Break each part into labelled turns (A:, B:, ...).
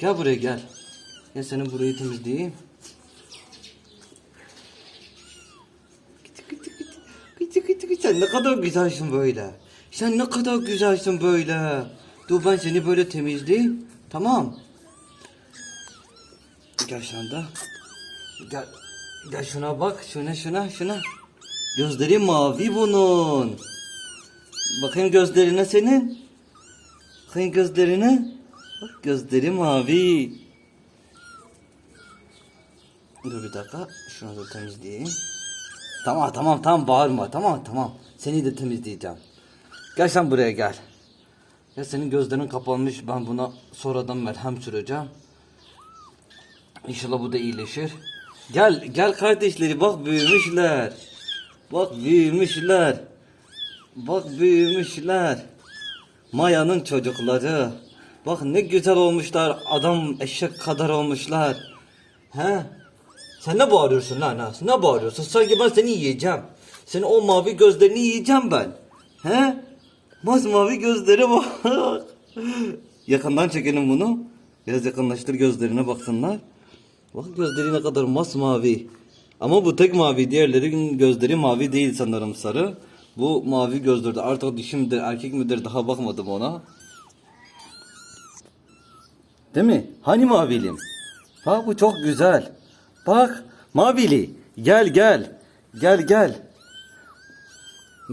A: Gel buraya gel. Gel senin burayı temizleyeyim. Sen ne kadar güzelsin böyle. Sen ne kadar güzelsin böyle. Dur ben seni böyle temizleyeyim. Tamam. Gel anda. Gel. Gel şuna bak. Şuna şuna şuna. Gözleri mavi bunun. Bakayım gözlerine senin. Bakayım gözlerine. Bak gözleri mavi. Dur bir dakika. Şunu da temizleyeyim. Tamam tamam tamam bağırma. Tamam tamam. Seni de temizleyeceğim. Gel sen buraya gel. Ya senin gözlerin kapanmış. Ben buna sonradan merhem süreceğim. İnşallah bu da iyileşir. Gel gel kardeşleri bak büyümüşler. Bak büyümüşler. Bak büyümüşler. Maya'nın çocukları. Bak ne güzel olmuşlar. Adam eşek kadar olmuşlar. He? Sen ne bağırıyorsun lan ha? Ne bağırıyorsun? Sanki ben seni yiyeceğim. Senin o mavi gözlerini yiyeceğim ben. He? Masmavi gözleri bak. Yakından çekelim bunu. Biraz yakınlaştır gözlerine baksınlar. Bak gözleri ne kadar masmavi. Ama bu tek mavi. Diğerlerin gözleri mavi değil sanırım sarı. Bu mavi gözlerde. Artık dişi midir erkek midir daha bakmadım ona. Değil mi? Hani mavilim? Bak bu çok güzel. Bak mavili. Gel gel. Gel gel.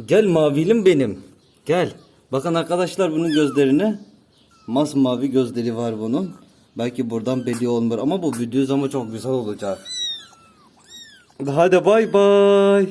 A: Gel mavilim benim. Gel. Bakın arkadaşlar bunun gözlerine masmavi gözleri var bunun. Belki buradan belli olmuyor ama bu video zaman çok güzel olacak. Hadi bay bay.